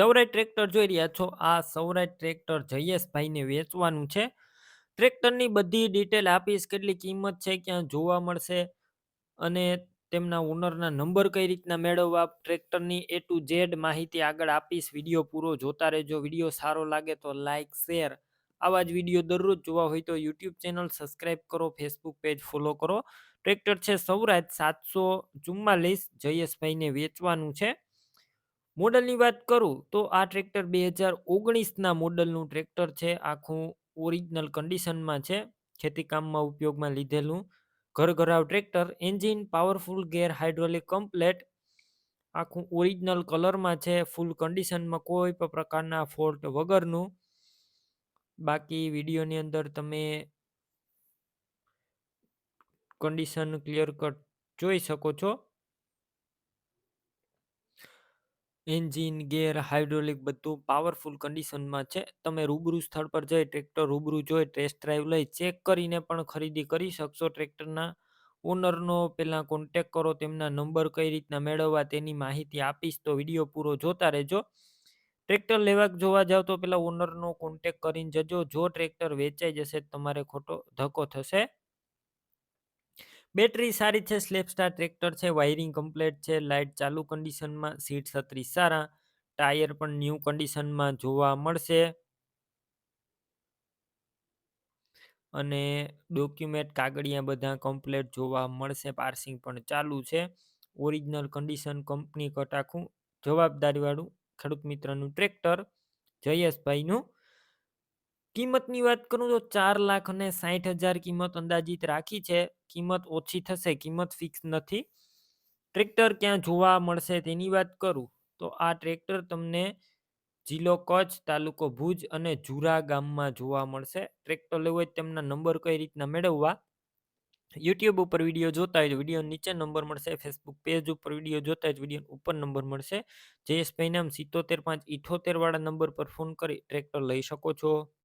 સૌરાય tractor જોઈ રહ્યા છો. આ સૌરાય ટ્રેક્ટર જયેશભાઈને વેચવાનું છે. ટ્રેક્ટરની બધી ડિટેલ આપીશ. કેટલી કિંમત છે, ક્યાં જોવા મળશે અને તેમના ઓનરના નંબર કઈ રીતના મેળવવા ટ્રેક્ટરની એ ટુ ઝેડ માહિતી આગળ આપીશ. વીડિયો પૂરો જોતા રહેજો. વીડિયો સારો લાગે તો લાઇક શેર. આવા જ વીડિયો દરરોજ જોવા હોય તો યુટ્યુબ ચેનલ સબસ્ક્રાઈબ કરો, ફેસબુક પેજ ફોલો કરો. ટ્રેક્ટર છે સૌરાજ સાતસો ચુમ્માલીસ. જયેશભાઈને વેચવાનું છે. મોડલની વાત કરું તો આ ટ્રેક્ટર બે હજાર ઓગણીસના મોડલનું ટ્રેક્ટર છે. આખું ઓરિજિનલ કન્ડિશનમાં છે. ખેતીકામમાં ઉપયોગમાં લીધેલું ઘર ઘરાવ tractor. Engine powerful, gear hydraulic, complete. આખું ઓરિજિનલ કલરમાં છે. ફૂલ કન્ડિશનમાં કોઈ પણ પ્રકારના ફોલ્ટ વગરનું. બાકી વિડીયોની અંદર તમે કન્ડિશન ક્લિયર કટ જોઈ શકો છો. એન્જિન, ગેર, હાઇડ્રોલિક બધું પાવરફુલ કન્ડિશનમાં છે. તમે રૂબરૂ સ્થળ પર જઈ ટ્રેક્ટર રૂબરૂ જોઈ ટેસ્ટ ડ્રાઈવ લઈ ચેક કરીને પણ ખરીદી કરી શકશો. ટ્રેક્ટરના ઓનરનો પહેલાં કોન્ટેક કરો, તેમના નંબર કઈ રીતના મેળવવા તેની માહિતી આપીશ તો વીડિયો પૂરો જોતા રહેજો. ટ્રેક્ટર લેવા જોવા જાવ તો પેલા ઓનરનો કોન્ટેક કરીને જજો. જો ટ્રેક્ટર વેચાઈ જશે તમારે ખોટો ધક્કો થશે. બેટરી સારી છે, સ્લેપ સ્ટાર ટ્રેક્ટર છે, વાયરિંગ કમ્પ્લેટ છે લાઇટ ચાલુ કન્ડિશનમાં, સીટ છત્રી સારા, ટાયર પણ ન્યૂ કન્ડિશનમાં જોવા મળશે. અને ડોક્યુમેન્ટ કાગળિયા બધા કમ્પ્લેટ જોવા મળશે, પાર્સિંગ પણ ચાલુ છે. ઓરિજિનલ કન્ડિશન કંપની કટાખું જવાબદારીવાળું ખેડૂત મિત્રનું ટ્રેક્ટર, જયેશભાઈનું કિંમતની વાત કરું તો ચાર લાખ અને સાઠ હજાર કિંમત અંદાજિત રાખી છે. કિંમત ઓછી થશે, કિંમત ફિક્સ નથી. ટ્રેક્ટર ક્યાં જોવા મળશે તેની વાત કરું તો આ ટ્રેક્ટર તમને જિલ્લો કચ્છ, તાલુકો ભુજ અને જુરા ગામમાં જોવા મળશે. ટ્રેક્ટર લેવું હોય તેમના નંબર કઈ રીતના મેળવવા? યુટ્યુબ ઉપર વીડિયો જોતા હોય તો વીડિયો નીચે નંબર મળશે, ફેસબુક પેજ ઉપર વીડિયો જોતા હોય તો વીડિયો ઉપર નંબર મળશે. જયેશભાઈ નામ સિત્તોતેર પાંચ ઇઠોતેર વાળા નંબર પર ફોન કરી ટ્રેક્ટર લઈ શકો છો.